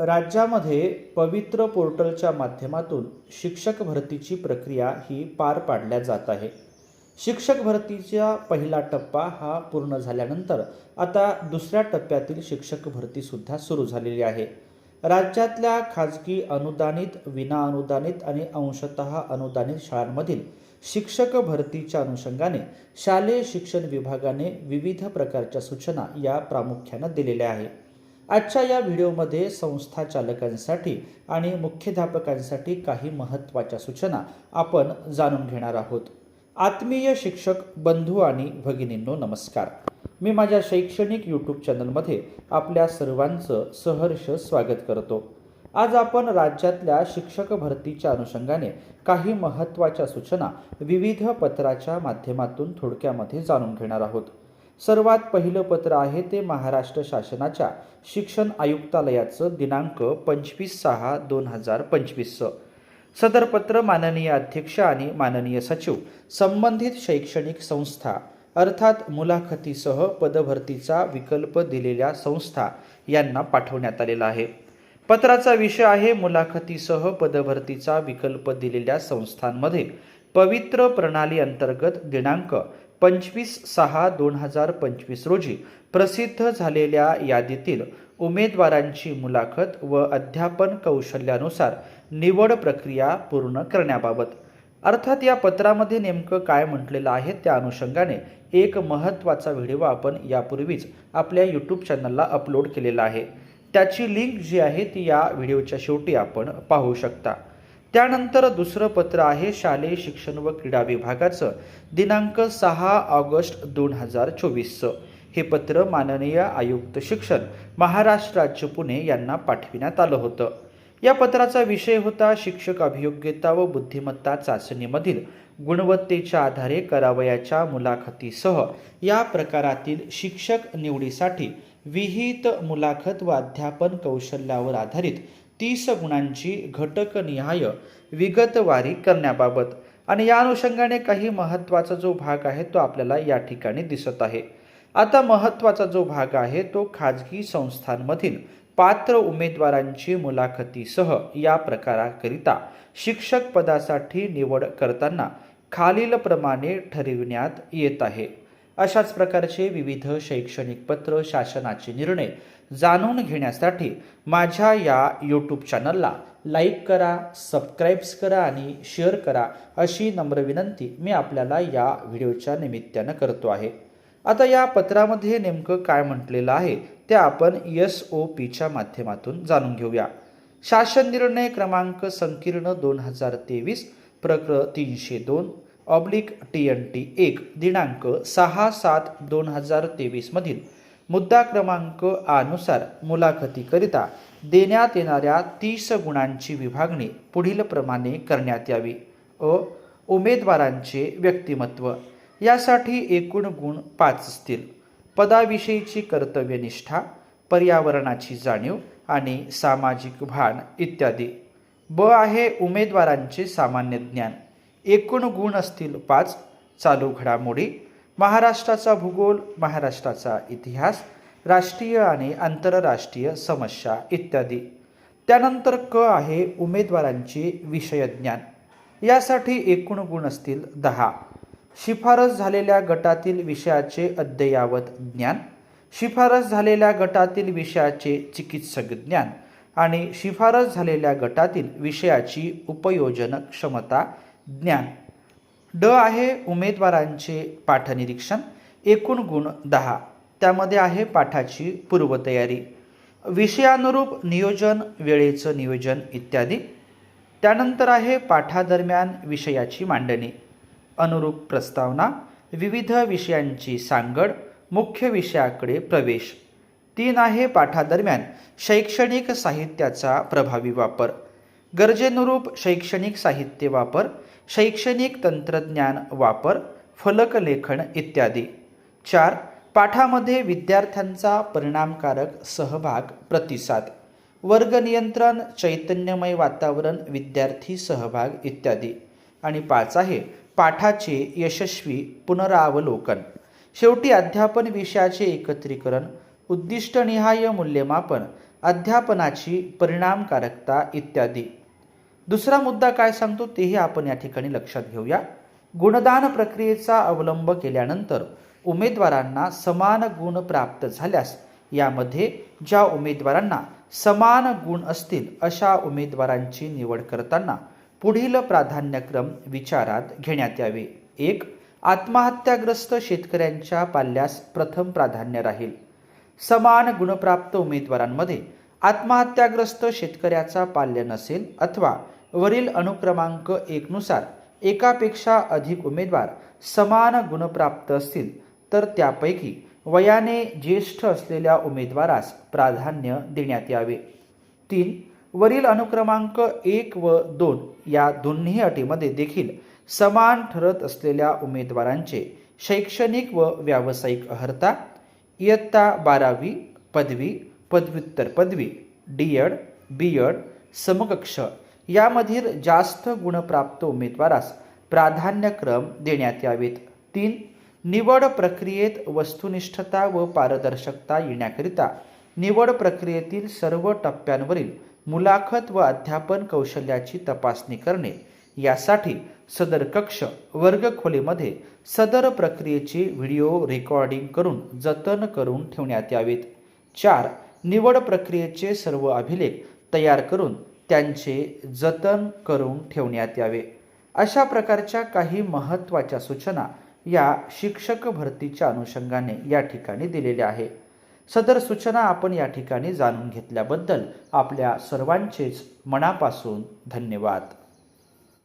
राज्यामध्ये पवित्र पोर्टलच्या माध्यमातून शिक्षक भरतीची प्रक्रिया ही पार पाडल्या जात आहे. शिक्षक भरतीचा पहिला टप्पा हा पूर्ण झाल्यानंतर आता दुसऱ्या टप्प्यातील शिक्षक भरतीसुद्धा सुरू झालेली आहे. राज्यातल्या खाजगी अनुदानित विनाअनुदानित आणि अंशतः अनुदानित शाळांमधील शिक्षक भरतीच्या अनुषंगाने शालेय शिक्षण विभागाने विविध प्रकारच्या सूचना या प्रामुख्यानं दिलेल्या आहे आजच्या या व्हिडिओमध्ये संस्था चालकांसाठी आणि मुख्याध्यापकांसाठी काही महत्त्वाच्या सूचना आपण जाणून घेणार आहोत. आत्मीय शिक्षक बंधू आणि भगिनींनो नमस्कार. मी माझ्या शैक्षणिक यूट्यूब चॅनलमध्ये आपल्या सर्वांचं सहर्ष स्वागत करतो. आज आपण राज्यातल्या शिक्षक भरतीच्या अनुषंगाने काही महत्त्वाच्या सूचना विविध पत्राच्या माध्यमातून थोडक्यामध्ये जाणून घेणार आहोत. सर्वात पहिलं पत्र आहे ते महाराष्ट्र शासनाच्या शिक्षण आयुक्तालयाचं दिनांक पंचवीस सहा दोन हजार पंचवीसचं सदर पत्र माननीय अध्यक्ष आणि माननीय सचिव संबंधित शैक्षणिक संस्था अर्थात मुलाखतीसह पदभरतीचा विकल्प दिलेल्या संस्था यांना पाठवण्यात आलेला आहे. पत्राचा विषय आहे मुलाखतीसह पदभरतीचा विकल्प दिलेल्या संस्थांमध्ये पवित्र प्रणाली अंतर्गत दिनांक पंचवीस सहा दोन हजार पंचवीस रोजी प्रसिद्ध झालेल्या यादीतील उमेदवारांची मुलाखत व अध्यापन कौशल्यानुसार निवड प्रक्रिया पूर्ण करण्याबाबत. अर्थात या पत्रामध्ये नेमकं काय म्हटलेलं आहे त्या अनुषंगाने एक महत्त्वाचा व्हिडिओ आपण यापूर्वीच आपल्या यूट्यूब चॅनलला अपलोड केलेला आहे. त्याची लिंक जी आहे ती या व्हिडिओच्या शेवटी आपण पाहू शकता. त्यानंतर दुसरं पत्र आहे शालेय शिक्षण व क्रीडा विभागाचं दिनांक सहा ऑगस्ट दोन हजार चोवीसचं. हे पत्र माननीय आयुक्त शिक्षण महाराष्ट्र राज्य पुणे यांना पाठविण्यात आलं होतं. या पत्राचा विषय होता शिक्षक अभियोग्यता व बुद्धिमत्ता चाचणीमधील गुणवत्तेच्या आधारे करावयाच्या मुलाखतीसह या प्रकारातील शिक्षक निवडीसाठी विहित मुलाखत व अध्यापन कौशल्यावर आधारित तीस गुणांची घटकनिहाय विगतवारी करण्याबाबत. आणि या अनुषंगाने काही महत्त्वाचा जो भाग आहे तो आपल्याला या ठिकाणी दिसत आहे. आता महत्त्वाचा जो भाग आहे तो खाजगी संस्थांमधील पात्र उमेदवारांची मुलाखतीसह या प्रकाराकरिता शिक्षक पदासाठी निवड करताना खालीलप्रमाणे ठरविण्यात येत आहे. अशाच प्रकारचे विविध शैक्षणिक पत्र शासनाचे निर्णय जाणून घेण्यासाठी माझ्या या यूट्यूब चॅनलला लाईक करा सबस्क्राईब्स करा आणि शेअर करा अशी नम्र विनंती मी आपल्याला या व्हिडिओच्या निमित्तानं करतो आहे. आता या पत्रामध्ये नेमकं काय म्हटलेलं आहे ते आपण एस ओ पीच्या माध्यमातून जाणून घेऊया. शासन निर्णय क्रमांक संकीर्ण दोन हजार तेवीस प्रक्र तीनशे दोन ऑब्लिक टी एन टी एक दिनांक सहा सात दोन हजार तेवीसमधील मुद्दा क्रमांक आनुसार मुलाखतीकरिता देण्यात येणाऱ्या तीस गुणांची विभागणी पुढीलप्रमाणे करण्यात यावी. अ. उमेदवारांचे व्यक्तिमत्व. यासाठी एकूण गुण पाच असतील. पदाविषयीची कर्तव्यनिष्ठा पर्यावरणाची जाणीव आणि सामाजिक भान इत्यादी. ब आहे उमेदवारांचे सामान्य ज्ञान. एकूण गुण असतील पाच. चालू घडामोडी. महाराष्ट्राचा भूगोल महाराष्ट्राचा इतिहास राष्ट्रीय आणि आंतरराष्ट्रीय समस्या इत्यादी. त्यानंतर क आहे उमेदवारांचे विषयज्ञान. यासाठी एकूण गुण असतील दहा. शिफारस झालेल्या गटातील विषयाचे अद्ययावत ज्ञान. शिफारस झालेल्या गटातील विषयाचे चिकित्सक ज्ञान. आणि शिफारस झालेल्या गटातील विषयाची उपयोजन क्षमता ज्ञान. ड आहे उमेदवारांचे पाठनिरीक्षण एकूण गुण दहा. त्यामध्ये आहे पाठाची पूर्वतयारी. विषयानुरूप नियोजन वेळेचं नियोजन इत्यादी. त्यानंतर आहे पाठादरम्यान विषयाची मांडणी. अनुरूप प्रस्तावना विविध विषयांची सांगड मुख्य विषयाकडे प्रवेश. तीन आहे पाठादरम्यान शैक्षणिक साहित्याचा प्रभावी वापर. गरजेनुरूप शैक्षणिक साहित्य वापर शैक्षणिक तंत्रज्ञान वापर फलकलेखन इत्यादी. चार पाठामध्ये विद्यार्थ्यांचा परिणामकारक सहभाग प्रतिसाद. वर्ग नियंत्रण चैतन्यमय वातावरण विद्यार्थी सहभाग इत्यादी. आणि पाच आहे पाठाचे यशस्वी पुनरावलोकन. शेवटी अध्यापन विषयाचे एकत्रीकरण उद्दिष्टनिहाय मूल्यमापन अध्यापनाची परिणामकारकता इत्यादी. दुसरा मुद्दा काय सांगतो तेही आपण या ठिकाणी लक्षात घेऊया. गुणदान प्रक्रियेचा अवलंब केल्यानंतर उमेदवारांना समान गुण प्राप्त झाल्यास यामध्ये ज्या उमेदवारांना समान गुण असतील अशा उमेदवारांची निवड करताना पुढील प्राधान्यक्रम विचारात घेण्यात यावे. एक आत्महत्याग्रस्त शेतकऱ्यांच्या पाल्यास प्रथम प्राधान्य राहील. समान गुणप्राप्त उमेदवारांमध्ये आत्महत्याग्रस्त शेतकऱ्याचा पाल्य नसेल अथवा वरील अनुक्रमांक एकनुसार एकापेक्षा अधिक उमेदवार समान गुणप्राप्त असतील तर त्यापैकी वयाने ज्येष्ठ असलेल्या उमेदवारास प्राधान्य देण्यात यावे. तीन वरील अनुक्रमांक एक व दोन या दोन्ही अटीमध्ये देखील समान ठरत असलेल्या उमेदवारांचे शैक्षणिक व व्यावसायिक अर्हता इयत्ता बारावी पदवी पदव्युत्तर पदवी डी एड बी एड समकक्ष यामधील जास्त गुणप्राप्त उमेदवारास प्राधान्यक्रम देण्यात यावेत. तीन निवड प्रक्रियेत वस्तुनिष्ठता व पारदर्शकता येण्याकरिता निवड प्रक्रियेतील सर्व टप्प्यांवरील मुलाखत व अध्यापन कौशल्याची तपासणी करणे यासाठी सदर कक्ष वर्गखोलीमध्ये सदर प्रक्रियेचे व्हिडिओ रेकॉर्डिंग करून जतन करून ठेवण्यात यावेत. चार निवड प्रक्रियेचे सर्व अभिलेख तयार करून त्यांचे जतन करून ठेवण्यात यावे. अशा प्रकारच्या काही महत्त्वाच्या सूचना या शिक्षक भरतीच्या अनुषंगाने या ठिकाणी दिलेल्या आहे. सदर सूचना आपण या ठिकाणी जाणून घेतल्याबद्दल आपल्या सर्वांचेच मनापासून धन्यवाद.